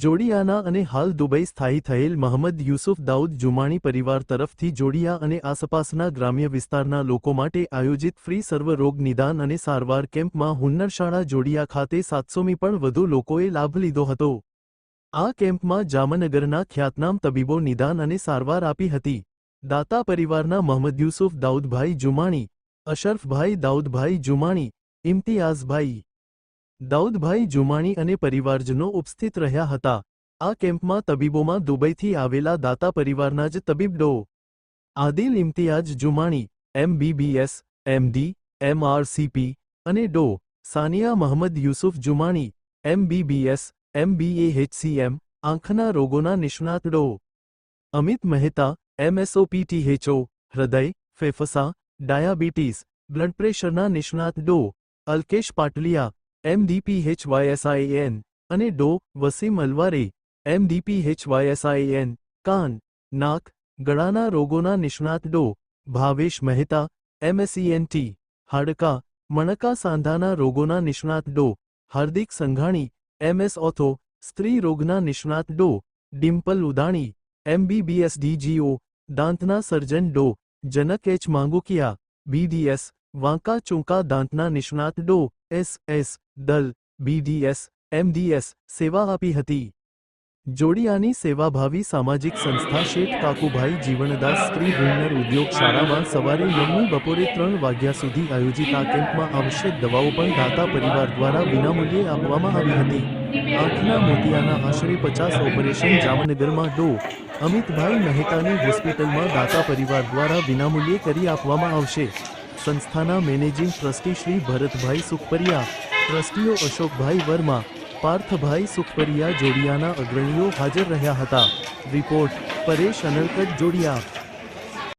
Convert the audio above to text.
જોડિયાના અને હાલ દુબઈ સ્થાયી થયેલ મહંમદ યુસુફ દાઉદ જુમાણી પરિવાર તરફથી જોડિયા અને આસપાસના ગ્રામ્ય વિસ્તારના લોકો માટે આયોજિત ફ્રી સર્વરોગ નિદાન અને સારવાર કેમ્પમાં હુન્નરશાળા જોડિયા ખાતે સાતસોમી પણ વધુ લોકોએ લાભ લીધો હતો. આ કેમ્પમાં જામનગરના ખ્યાતનામ તબીબો નિદાન અને સારવાર આપી હતી. દાતા પરિવારના મહંમદ યુસુફ દાઉદભાઈ જુમાણી, અશરફભાઈ દાઉદભાઈ જુમાણી, ઇમ્તિયાઝભાઈ દાઉદભાઈ જુમાણી અને પરિવારજનો ઉપસ્થિત રહ્યા હતા. આ કેમ્પમાં તબીબોમાં દુબઈથી આવેલા દાતા પરિવારના જ તબીબ Dr. Adil Imtiaz Jumani, MBBS, MD, MRCP અને Dr. Sania Mohammad Yusuf Jumani, MBBS MBHCM આંખના રોગોના નિષ્ણાત ડો. અમિત મહેતા, એમએસઓપીટીએચઓ, હૃદય, ફેફસા, ડાયાબિટીસ, બ્લડ પ્રેશરના નિષ્ણાત ડો. અલ્કેશ પાટલિયા એમડીપીએચવાયએસઆઈએન અને ડો વસીમ અલવારે એમડીપીએચવાયએસઆઈએન કાન નાક ગળાના રોગોના નિષ્ણાત ડો ભાવેશ મહેતા એમએસઈએનટી હાડકા મણકા સાંધાના રોગોના નિષ્ણાત ડો હાર્દિક સંઘાણી એમએસ ઓથો સ્ત્રી રોગના નિષ્ણાત Dr Dimple Udani MBBS DGO દાંતના surgeon Dr Janak H Mangukiya BDS વાંકા ચૂંકા દાંતના નિષ્ણાત ડો S S Dal BDS MDS સેવા આપી હતી. જોડિયાની સેવાભાવી સામાજિક સંસ્થા શેઠ કાકુભાઈ જીવનદાસ સ્ત્રી હુન્નર ઉદ્યોગ શાળામાં સવારે નવમી બપોરે ત્રણ વાગ્યા સુધી આયોજિત આ કેમ્પમાં આવશ્યક દવાઓ પણ દાતા પરિવાર દ્વારા વિનામૂલ્યે આપવામાં આવી હતી. આંખના મોતિયાના આશરે પચાસ ઓપરેશન જામનગરમાં ડો. અમિતભાઈ મહેતાની હોસ્પિટલમાં દાતા પરિવાર દ્વારા વિનામૂલ્યે કરી આપવામાં આવશે. સંસ્થાના મેનેજિંગ ટ્રસ્ટી શ્રી ભરતભાઈ સુખપરિયા, ટ્રસ્ટીઓ અશોકભાઈ વર્મા, પાર્થભાઈ સુખપરિયા જોડિયાના અગ્રણીઓ હાજર રહ્યા હતા. રિપોર્ટ પરેશ અનલકટ જોડિયા.